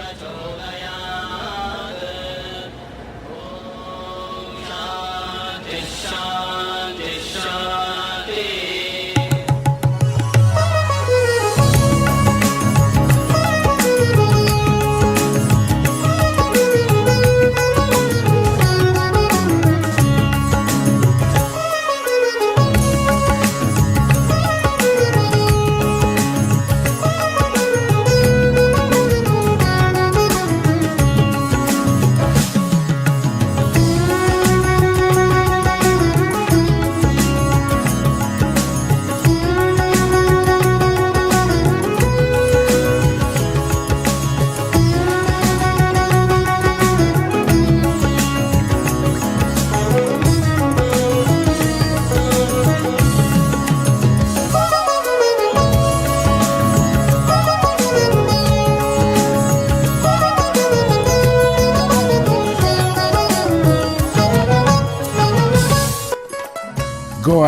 Prachodaya.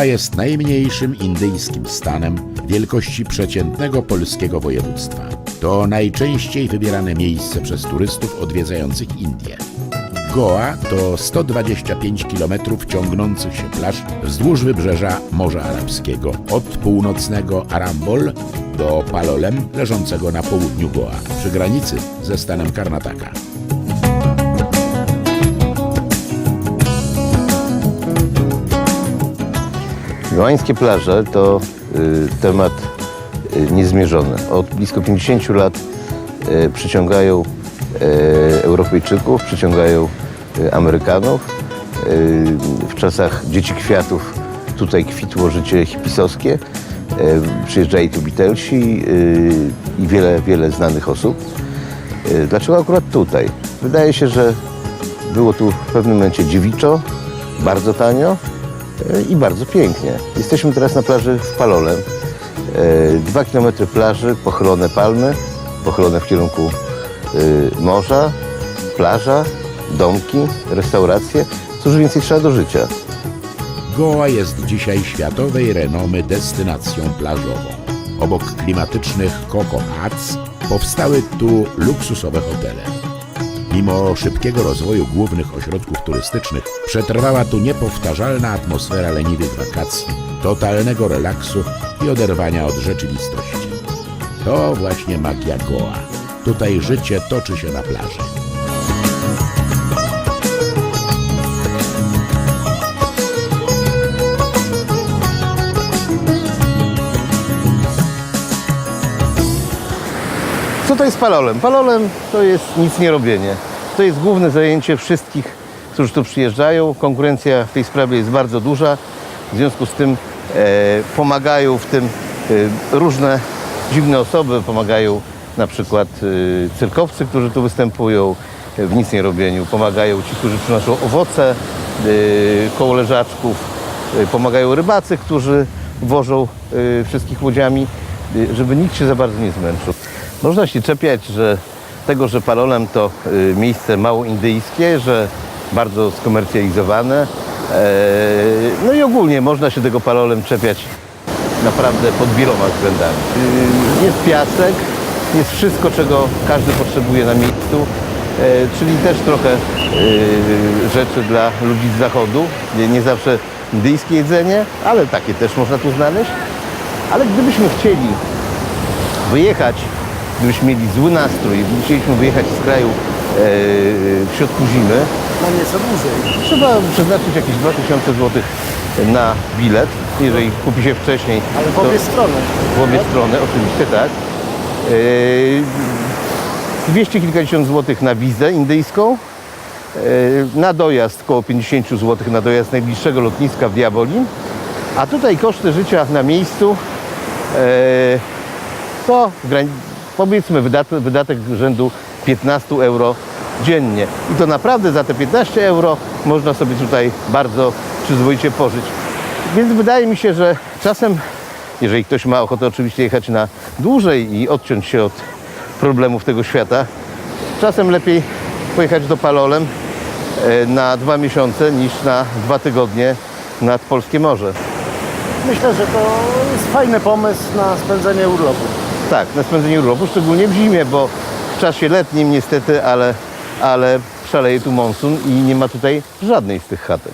Jest najmniejszym indyjskim stanem wielkości przeciętnego polskiego województwa. To najczęściej wybierane miejsce przez turystów odwiedzających Indię. Goa to 125 km ciągnących się plaż wzdłuż wybrzeża Morza Arabskiego, od północnego Arambol do Palolem leżącego na południu Goa, przy granicy ze stanem Karnataka. Gołańskie plaże to y, temat y, niezmierzony. Od blisko 50 lat y, przyciągają Europejczyków, przyciągają Amerykanów. W czasach Dzieci Kwiatów tutaj kwitło życie hipisowskie. Przyjeżdżali tu Beatlesi i wiele, wiele znanych osób. Dlaczego akurat tutaj? Wydaje się, że było tu w pewnym momencie dziewiczo, bardzo tanio i bardzo pięknie. Jesteśmy teraz na plaży w Palolem. E, Dwa kilometry plaży, pochylone palmy, pochylone w kierunku e, morza, plaża, domki, restauracje. Cóż więcej trzeba do życia? Goa jest dzisiaj światowej renomy destynacją plażową. Obok klimatycznych Coco Huts powstały tu luksusowe hotele. Mimo szybkiego rozwoju głównych ośrodków turystycznych, przetrwała tu niepowtarzalna atmosfera leniwych wakacji, totalnego relaksu i oderwania od rzeczywistości. To właśnie magia Goa. Tutaj życie toczy się na plaży. Co to jest palolem? Palolem to jest nic nie robienie. To jest główne zajęcie wszystkich, którzy tu przyjeżdżają. Konkurencja w tej sprawie jest bardzo duża. W związku z tym e, pomagają w tym e, różne dziwne osoby. Pomagają na przykład e, cyrkowcy, którzy tu występują e, w nic nie robieniu. Pomagają ci, którzy przynoszą owoce e, koło leżaczków. E, pomagają rybacy, którzy wożą e, wszystkich łodziami, e, żeby nikt się za bardzo nie zmęczył. Można się czepiać, że tego, że Palolem to y, miejsce mało indyjskie, że bardzo skomercjalizowane. E, no i ogólnie można się tego Palolem czepiać naprawdę pod wieloma względami. Y, Jest piasek, jest wszystko, czego każdy potrzebuje na miejscu, e, czyli też trochę y, rzeczy dla ludzi z zachodu. Nie zawsze indyjskie jedzenie, ale takie też można tu znaleźć. Ale gdybyśmy chcieli wyjechać, gdybyśmy mieli zły nastrój, i chcieliśmy wyjechać z kraju e, w środku zimy, Na nieco dłużej. trzeba przeznaczyć jakieś 2000 zł na bilet, jeżeli kupi się wcześniej. Ale w to- obie strony. w obie strony, oczywiście tak. E, 200 kilkadziesiąt złotych na wizę indyjską, e, na dojazd około 50 zł na dojazd najbliższego lotniska w Diabolin, a tutaj koszty życia na miejscu e, to w grani- powiedzmy wydatek, wydatek rzędu 15 euro dziennie. I to naprawdę za te 15 euro można sobie tutaj bardzo przyzwoicie pożyć. Więc wydaje mi się, że czasem, jeżeli ktoś ma ochotę oczywiście jechać na dłużej i odciąć się od problemów tego świata, czasem lepiej pojechać do Palolem e, na dwa miesiące niż na dwa tygodnie nad Polskie Morze. Myślę, że to jest fajny pomysł na spędzenie urlopu. Tak, na spędzenie urlopu, szczególnie w zimie, bo czasie letnim niestety, ale, ale szaleje tu monsun i nie ma tutaj żadnej z tych chatek.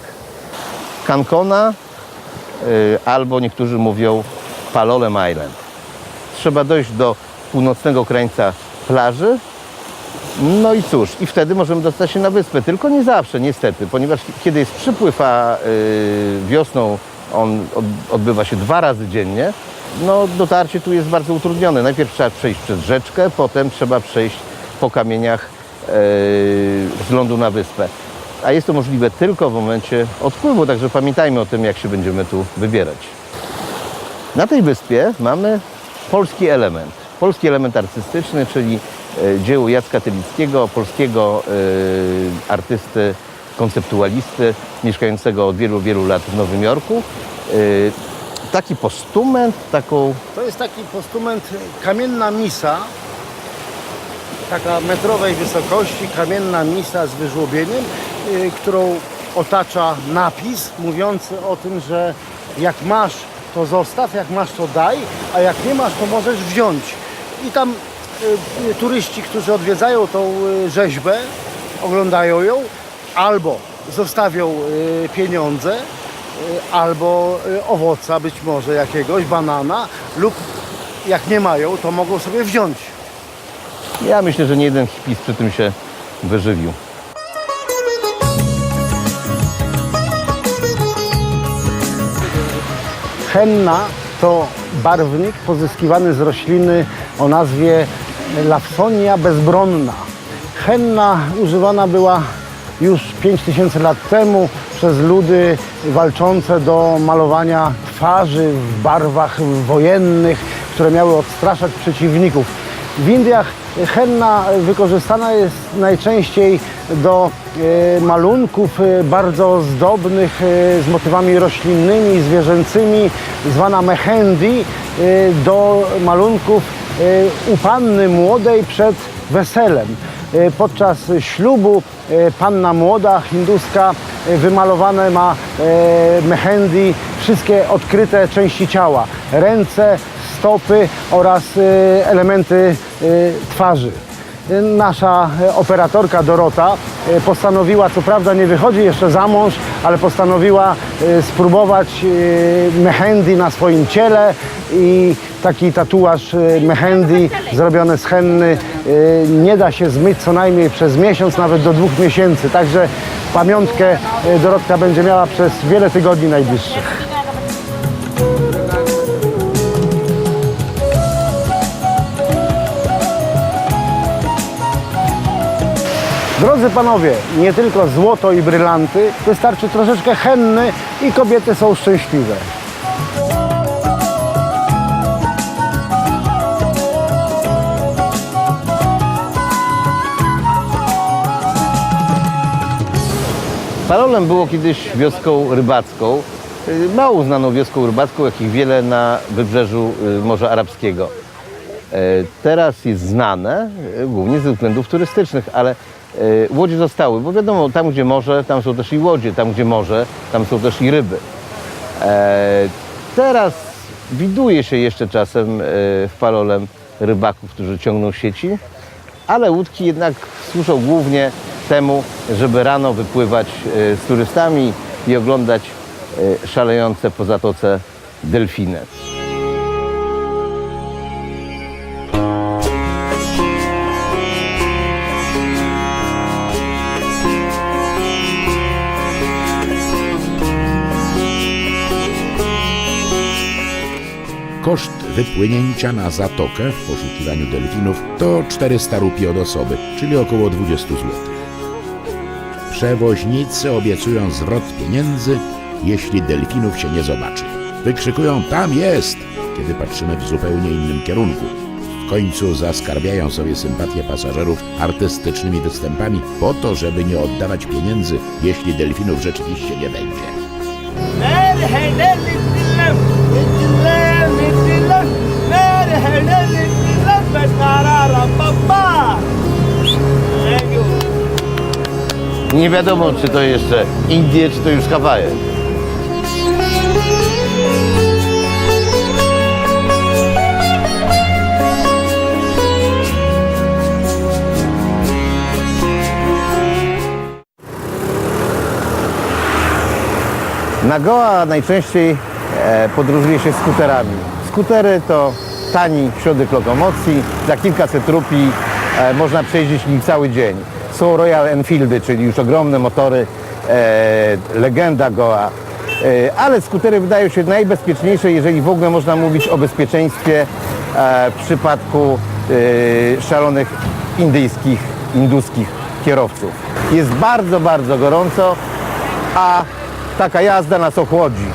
Cancona y, albo niektórzy mówią Palolem Island. Trzeba dojść do północnego krańca plaży, no i cóż, i wtedy możemy dostać się na wyspę. Tylko nie zawsze, niestety, ponieważ kiedy jest przypływ, a y, wiosną on od, odbywa się dwa razy dziennie, no dotarcie tu jest bardzo utrudnione. Najpierw trzeba przejść przez rzeczkę, potem trzeba przejść po kamieniach y, z lądu na wyspę. A jest to możliwe tylko w momencie odpływu, także pamiętajmy o tym, jak się będziemy tu wybierać. Na tej wyspie mamy polski element. Polski element artystyczny, czyli e, dzieło Jacka Tylickiego, polskiego e, artysty, konceptualisty, mieszkającego od wielu, wielu lat w Nowym Jorku. E, taki postument, taką To jest taki postument kamienna misa, taka metrowej wysokości, kamienna misa z wyżłobieniem, y, którą otacza napis mówiący o tym, że jak masz, to zostaw, jak masz, to daj, a jak nie masz, to możesz wziąć. I tam y, y, turyści, którzy odwiedzają tą y, rzeźbę, oglądają ją, albo zostawią y, pieniądze, albo y, owoca być może jakiegoś, banana, lub jak nie mają, to mogą sobie wziąć. Ja myślę, że nie jeden hipis przy tym się wyżywił. Henna to barwnik pozyskiwany z rośliny o nazwie Lawsonia bezbronna. Henna używana była już 5000 lat temu przez ludy walczące do malowania twarzy w barwach wojennych, które miały odstraszać przeciwników. W Indiach henna wykorzystana jest najczęściej do e, malunków e, bardzo zdobnych e, z motywami roślinnymi zwierzęcymi, zwana mehendi, do malunków u panny młodej przed weselem. Podczas ślubu panna młoda hinduska wymalowane ma e, mehendi wszystkie odkryte części ciała, ręce, stopy oraz e, elementy e, twarzy. E, Nasza e, operatorka Dorota e, postanowiła, co prawda nie wychodzi jeszcze za mąż, ale postanowiła e, spróbować e, mehendi na swoim ciele i taki tatuaż e, mehendi zrobiony z henny e, nie da się zmyć co najmniej przez miesiąc, nawet do dwóch miesięcy. Także pamiątkę e, Dorotka będzie miała przez wiele tygodni najbliższych. Drodzy panowie, nie tylko złoto i brylanty, wystarczy troszeczkę henny i kobiety są szczęśliwe. Palolem było kiedyś wioską rybacką, y, mało znaną wioską rybacką, jakich wiele na wybrzeżu y, Morza Arabskiego. E, Teraz jest znane y, głównie ze względów turystycznych, ale y, łodzie zostały, bo wiadomo, tam gdzie morze, tam są też i łodzie, tam gdzie morze, tam są też i ryby. E, Teraz widuje się jeszcze czasem w Palolem rybaków, którzy ciągną sieci, ale łódki jednak służą głównie temu, żeby rano wypływać e, z turystami i oglądać e, szalejące po zatoce delfiny. Koszt wypłynięcia na zatokę w poszukiwaniu delfinów to 400 rupii od osoby, czyli około 20 zł. Przewoźnicy obiecują zwrot pieniędzy, jeśli delfinów się nie zobaczy. Wykrzykują tam jest, kiedy patrzymy w zupełnie innym kierunku. W końcu zaskarbiają sobie sympatię pasażerów artystycznymi występami po to, żeby nie oddawać pieniędzy, jeśli delfinów rzeczywiście nie będzie. Nie wiadomo, czy to jeszcze Indie, czy to już Hawaje. Na Goa najczęściej e, podróżuje się skuterami. Skutery to tani środek lokomocji, za kilkaset rupi e, można przejeździć nim cały dzień. Są Royal Enfieldy, czyli już ogromne motory, e, legenda Goa. E, ale skutery wydają się najbezpieczniejsze, jeżeli w ogóle można mówić o bezpieczeństwie e, w przypadku e, szalonych indyjskich, induskich kierowców. Jest bardzo, bardzo gorąco, a taka jazda nas ochłodzi.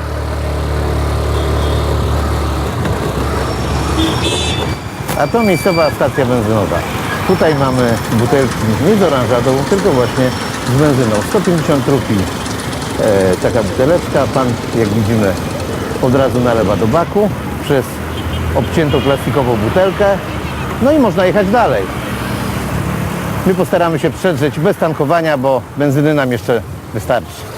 A to miejscowa stacja benzynowa. Tutaj mamy butelki nie z oranżadą, tylko właśnie z benzyną. 150 rupii e, taka buteleczka. Pan, jak widzimy, od razu nalewa do baku przez obciętą plastikową butelkę. No i można jechać dalej. My postaramy się przedrzeć bez tankowania, bo benzyny nam jeszcze wystarczy.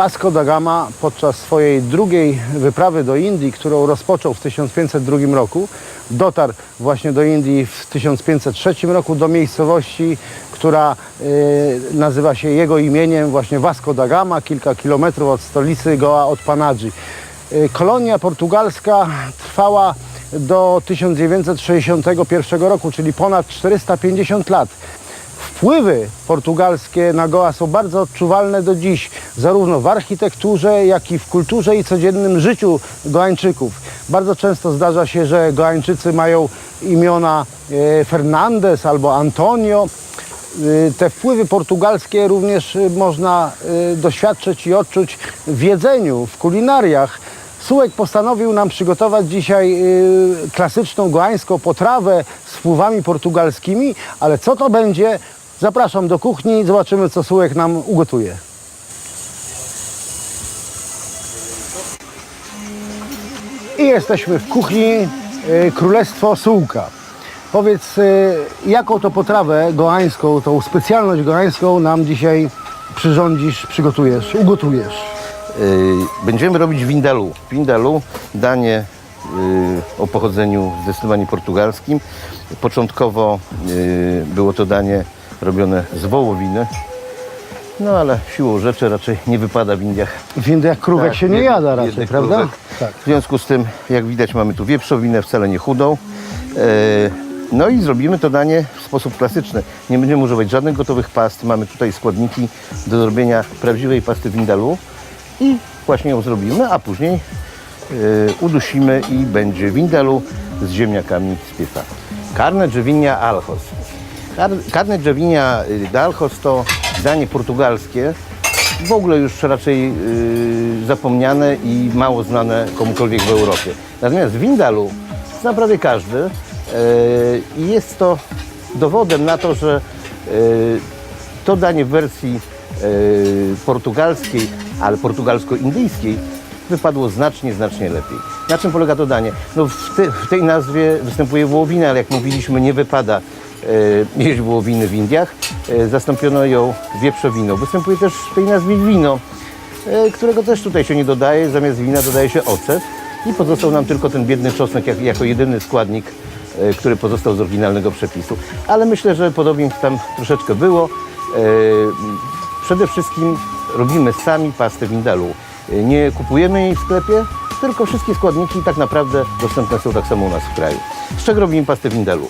Vasco da Gama podczas swojej drugiej wyprawy do Indii, którą rozpoczął w 1502 roku, dotarł właśnie do Indii w 1503 roku do miejscowości, która y, nazywa się jego imieniem, właśnie Vasco da Gama, kilka kilometrów od stolicy Goa, od Panadzi. Y, Kolonia portugalska trwała do 1961 roku, czyli ponad 450 lat. Wpływy portugalskie na Goa są bardzo odczuwalne do dziś, zarówno w architekturze, jak i w kulturze i codziennym życiu Goańczyków. Bardzo często zdarza się, że Goańczycy mają imiona e, Fernandez albo Antonio. Y, Te wpływy portugalskie również y, można doświadczyć i odczuć w jedzeniu, w kulinariach. Sułek postanowił nam przygotować dzisiaj klasyczną goańską potrawę z wpływami portugalskimi, ale co to będzie? Zapraszam do kuchni, zobaczymy co Sułek nam ugotuje. I jesteśmy w kuchni y, Królestwo Sułka. Powiedz, y, jaką to potrawę goańską, tą specjalność goańską nam dzisiaj przyrządzisz, przygotujesz, ugotujesz? Yy, Będziemy robić windalu. Windalu, danie o pochodzeniu zdecydowanie portugalskim. Początkowo było to danie robione z wołowiny, no ale siłą rzeczy raczej nie wypada w Indiach. W Indiach krówek Tak, się nie jed- jada raczej, jednych prawda? krówek. Tak. W związku z tym, jak widać, mamy tu wieprzowinę, wcale nie chudą. E, No i zrobimy to danie w sposób klasyczny. Nie będziemy używać żadnych gotowych past. Mamy tutaj składniki do zrobienia prawdziwej pasty windalu i właśnie ją zrobimy, a później e, udusimy i będzie windalu z ziemniakami z pieca. Carne Jevinia Alhos. Car- Carne Jevinia y, de Alhos to danie portugalskie, w ogóle już raczej y, zapomniane i mało znane komukolwiek w Europie. Natomiast windalu zna prawie każdy y, i jest to dowodem na to, że to danie w wersji portugalskiej, ale portugalsko-indyjskiej wypadło znacznie, znacznie lepiej. Na czym polega to danie? No w, te, w tej nazwie występuje wołowina, ale jak mówiliśmy, nie wypada jeść wołowiny w Indiach. E, zastąpiono ją wieprzowiną. Występuje też w tej nazwie wino, e, którego też tutaj się nie dodaje. Zamiast wina dodaje się ocet i pozostał nam tylko ten biedny czosnek jak, jako jedyny składnik, e, który pozostał z oryginalnego przepisu. Ale myślę, że podobieństw tam troszeczkę było. Przede wszystkim robimy sami pastę windalu. Nie kupujemy jej w sklepie, tylko wszystkie składniki tak naprawdę dostępne są tak samo u nas w kraju. Z czego robimy pastę windalu?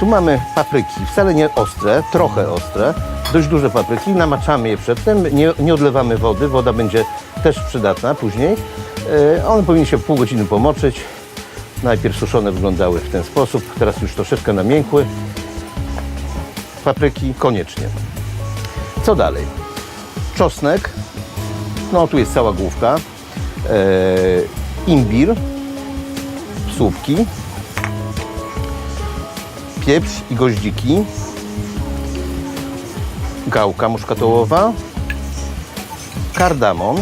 Tu mamy papryki, wcale nie ostre, trochę ostre, dość duże papryki, namaczamy je przedtem, nie, nie odlewamy wody, woda będzie też przydatna później. E, One powinny się pół godziny pomoczyć. Najpierw suszone wyglądały w ten sposób, teraz już troszeczkę namiękły. Papryki koniecznie. Co dalej? Czosnek, no tu jest cała główka, e, imbir, słupki, pieprz i goździki, gałka muszkatołowa, kardamon,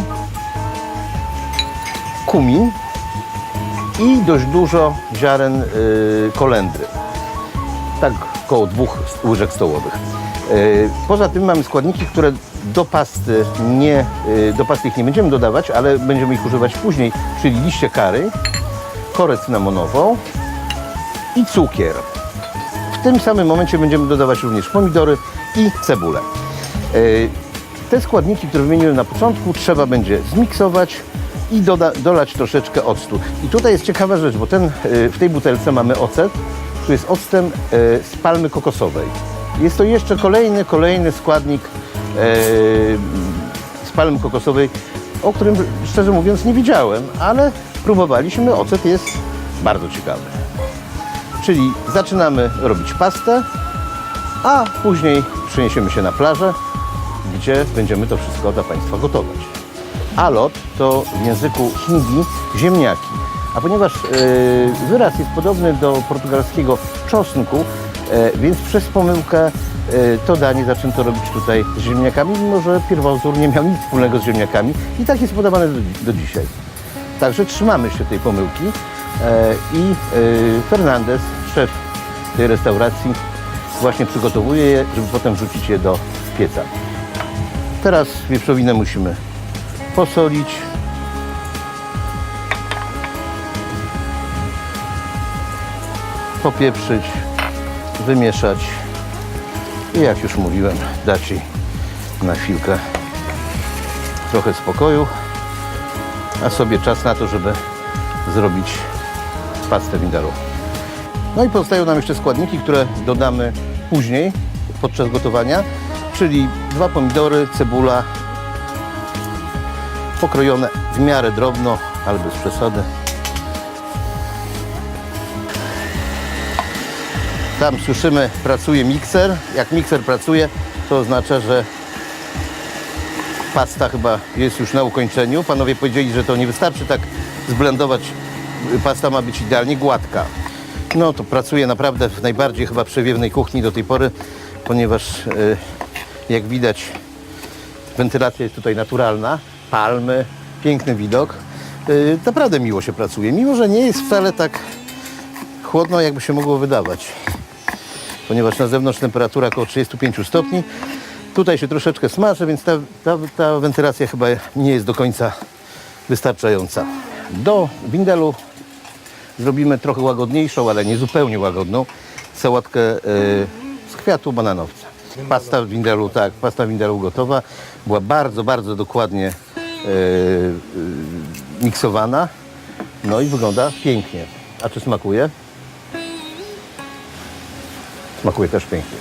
kumin i dość dużo ziaren y, kolendry. Tak około dwóch łyżek stołowych. Y, Poza tym mamy składniki, które Do pasty, nie, y, do pasty ich nie będziemy dodawać, ale będziemy ich używać później, czyli liście kary, korę cynamonową i cukier. Tym samym momencie będziemy dodawać również pomidory i cebulę. Y, Te składniki, które wymieniłem na początku, trzeba będzie zmiksować i doda, dolać troszeczkę octu. I tutaj jest ciekawa rzecz, bo ten, y, w tej butelce mamy ocet, tu jest octem y, z palmy kokosowej. Jest to jeszcze kolejny, kolejny składnik z palmy kokosowej, o którym szczerze mówiąc nie wiedziałem, ale próbowaliśmy, ocet jest bardzo ciekawy. Czyli zaczynamy robić pastę, a później przeniesiemy się na plażę, gdzie będziemy to wszystko dla Państwa gotować. Alot to w języku hindi ziemniaki. A ponieważ e, wyraz jest podobny do portugalskiego czosnku, e, więc przez pomyłkę e, to danie zaczęto robić tutaj z ziemniakami, mimo że pierwowzór nie miał nic wspólnego z ziemniakami i tak jest podawane do, do dzisiaj. Także trzymamy się tej pomyłki i e, Fernandez, szef tej restauracji, właśnie przygotowuje je, żeby potem wrzucić je do pieca. Teraz wieprzowinę musimy posolić. Popieprzyć, wymieszać i jak już mówiłem, dać jej na chwilkę trochę spokoju, a sobie czas na to, żeby zrobić pastę windarową. No i pozostają nam jeszcze składniki, które dodamy później, podczas gotowania, czyli dwa pomidory, cebula, pokrojone w miarę drobno, ale bez przesady. Tam słyszymy, pracuje mikser. Jak mikser pracuje, to oznacza, że pasta chyba jest już na ukończeniu. Panowie powiedzieli, że to nie wystarczy tak zblendować. Pasta ma być idealnie gładka. No to pracuje naprawdę w najbardziej chyba przewiewnej kuchni do tej pory, ponieważ y, jak widać wentylacja jest tutaj naturalna, palmy, piękny widok. Y, naprawdę miło się pracuje, mimo że nie jest wcale tak chłodno, jakby się mogło wydawać. Ponieważ na zewnątrz temperatura około 35 stopni. Tutaj się troszeczkę smaży, więc ta, ta, ta wentylacja chyba nie jest do końca wystarczająca. Do windelu zrobimy trochę łagodniejszą, ale nie zupełnie łagodną sałatkę y, z kwiatu bananowca. Pasta w windelu, tak, pasta w windelu gotowa. Była bardzo, bardzo dokładnie y, miksowana. No i wygląda pięknie. A czy smakuje? Smakuje też pięknie.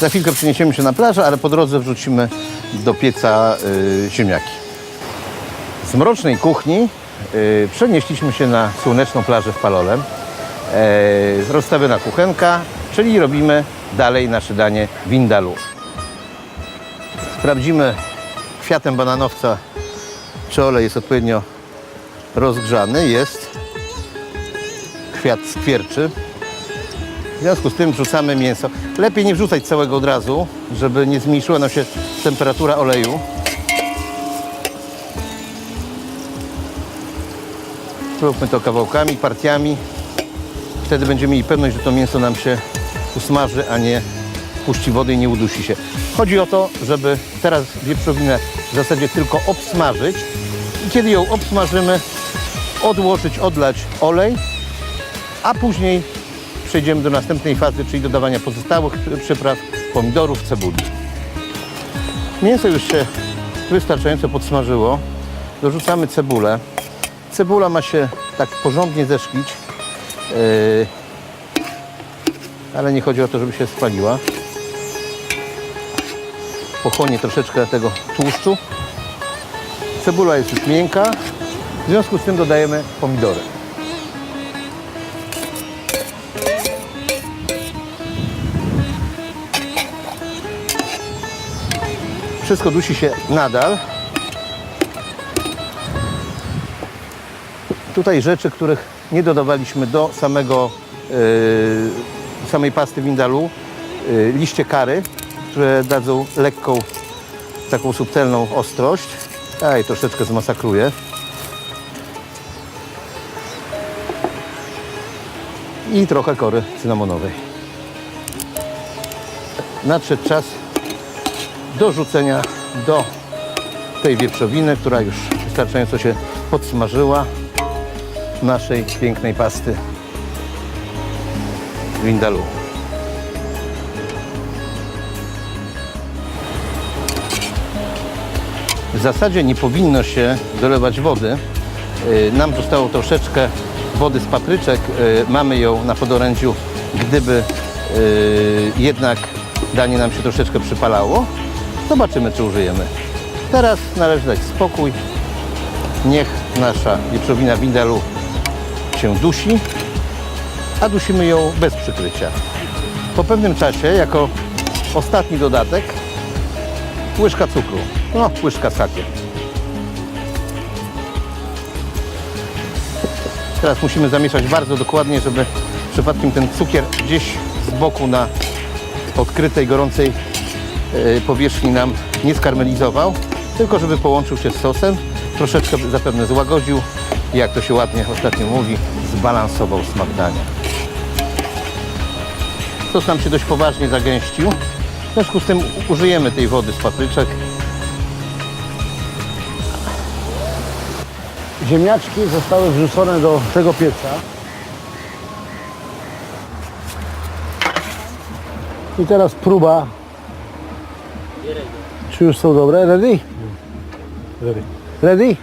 Za chwilkę przeniesiemy się na plażę, ale po drodze wrzucimy do pieca y, ziemniaki. Z mrocznej kuchni przenieśliśmy się na słoneczną plażę w Palolem. E, rozstawiona kuchenka, czyli robimy dalej nasze danie windalu. Sprawdzimy kwiatem bananowca, czy olej jest odpowiednio rozgrzany. Jest. Kwiat skwierczy. W związku z tym wrzucamy mięso. Lepiej nie wrzucać całego od razu, żeby nie zmniejszyła nam się temperatura oleju. Róbmy to kawałkami, partiami. Wtedy będziemy mieli pewność, że to mięso nam się usmaży, a nie puści wody i nie udusi się. Chodzi o to, żeby teraz wieprzowinę w zasadzie tylko obsmażyć i kiedy ją obsmażymy, odłożyć, odlać olej, a później przejdziemy do następnej fazy, czyli dodawania pozostałych przypraw, pomidorów, cebuli. Mięso już się wystarczająco podsmażyło. Dorzucamy cebulę. Cebula ma się tak porządnie zeszklić, yy, ale nie chodzi o to, żeby się spaliła. Pochłonie troszeczkę tego tłuszczu. Cebula jest już miękka, w związku z tym dodajemy pomidory. Wszystko dusi się nadal. Tutaj rzeczy, których nie dodawaliśmy do samego, yy, samej pasty windalu. Yy, liście kary, które dadzą lekką, taką subtelną ostrość. Ja je troszeczkę zmasakruję. I trochę kory cynamonowej. Nadszedł czas do rzucenia do tej wieprzowiny, która już wystarczająco się podsmażyła naszej pięknej pasty Windalu. W zasadzie nie powinno się dolewać wody. Yy, Nam zostało troszeczkę wody z papryczek. Yy, Mamy ją na podorędziu, gdyby yy, jednak danie nam się troszeczkę przypalało. Zobaczymy, czy użyjemy. Teraz należy dać spokój. Niech nasza wieprzowina windalu się dusi, a dusimy ją bez przykrycia. Po pewnym czasie, jako ostatni dodatek, łyżka cukru, no łyżka sakier. Teraz musimy zamieszać bardzo dokładnie, żeby przypadkiem ten cukier gdzieś z boku na odkrytej, gorącej e, powierzchni nam nie skarmelizował, tylko żeby połączył się z sosem, troszeczkę zapewne złagodził jak to się ładnie ostatnio mówi, zbalansował smak dania. Sos nam się dość poważnie zagęścił, w związku z tym użyjemy tej wody z papryczek. Ziemniaczki zostały wrzucone do tego pieca. I teraz próba. Czy już są dobre? Ready? Ready. Ready?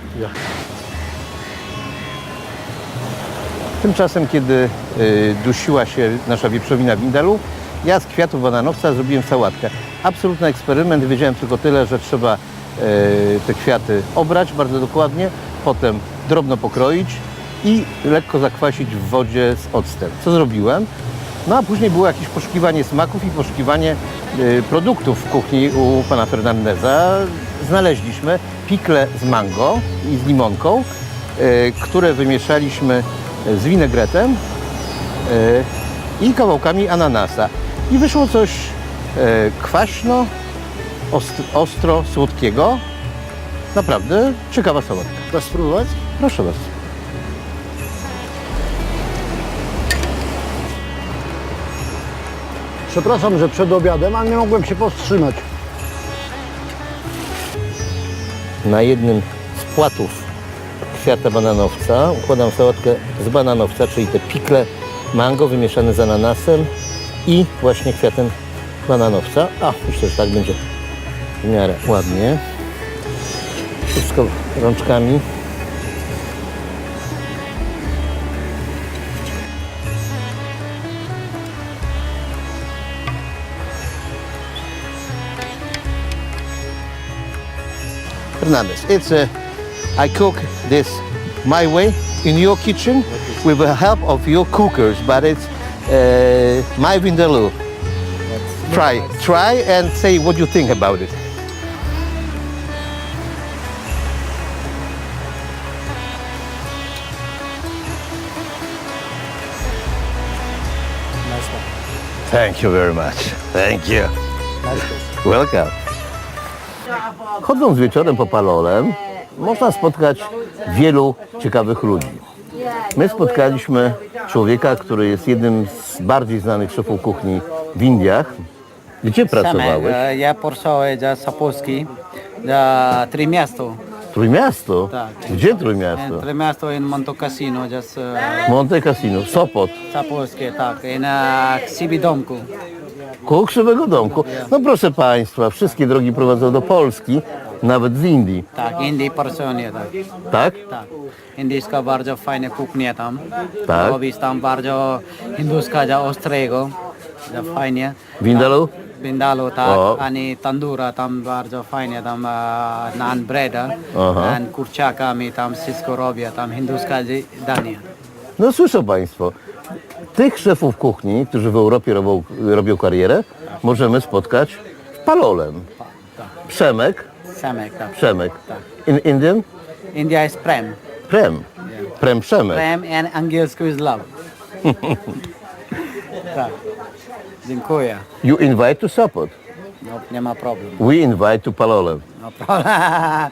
Tymczasem, kiedy y, dusiła się nasza wieprzowina windalu, ja z kwiatów bananowca zrobiłem sałatkę. Absolutny eksperyment. Wiedziałem tylko tyle, że trzeba y, te kwiaty obrać bardzo dokładnie, potem drobno pokroić i lekko zakwasić w wodzie z octem. Co zrobiłem? No a później było jakieś poszukiwanie smaków i poszukiwanie y, produktów w kuchni u pana Fernandeza. Znaleźliśmy pikle z mango i z limonką, które wymieszaliśmy z winegretem y, i kawałkami ananasa. I wyszło coś y, kwaśno, ost- ostro, słodkiego. Naprawdę ciekawa sałatka. Chcesz spróbować? Proszę bardzo. Przepraszam, że przed obiadem, ale nie mogłem się powstrzymać. Na jednym z płatów kwiata bananowca układam sałatkę z bananowca, czyli te pikle mango wymieszane z ananasem i właśnie kwiatem bananowca. A, myślę, że tak będzie w miarę ładnie. Wszystko rączkami. Fernandez. It's a, I cook this my way in your kitchen with the help of your cookers, but it's uh, my vindaloo. Try, try and say what you think about it. Thank you very much. Thank you. Welcome. Chodząc wieczorem po Palolem, można spotkać wielu ciekawych ludzi. My spotkaliśmy człowieka, który jest jednym z bardziej znanych szefów kuchni w Indiach. Gdzie pracowałeś? E, ja pracowałem za Polski, za Trójmiasto. Trójmiasto? Tak. Gdzie Trójmiasto? E, Trójmiasto in Monte Cassino. Just, uh, Monte Cassino, Sopot. Sapolskie, tak. I na Domku. Koło Krzywego Domku. Tak. No proszę Państwa, wszystkie drogi prowadzą do Polski, nawet z Indii. Tak, Indii personuje tak. Tak? Tak. Indyjska bardzo fajna kuchnia tam. Tak. Robi tam bardzo hinduska dla ostrego. Dla fajnie. Windalu? Tak. Windalu, tak. Ani tandura tam bardzo fajnie, tam uh, naan bread, Aha. naan kurczakami, tam wszystko robię, tam hinduska dania. No słyszą Państwo, tych szefów kuchni, którzy w Europie robią, robią karierę, możemy spotkać w Palolem. Tak. Przemek Samek, tak. Przemek. In Indian? India is prem. Prem. Prem Przemek. Prem and angielsku is love. tak. Dziękuję. You invite to Sopot. No, nie ma problemu. We invite to Palolem. No problem.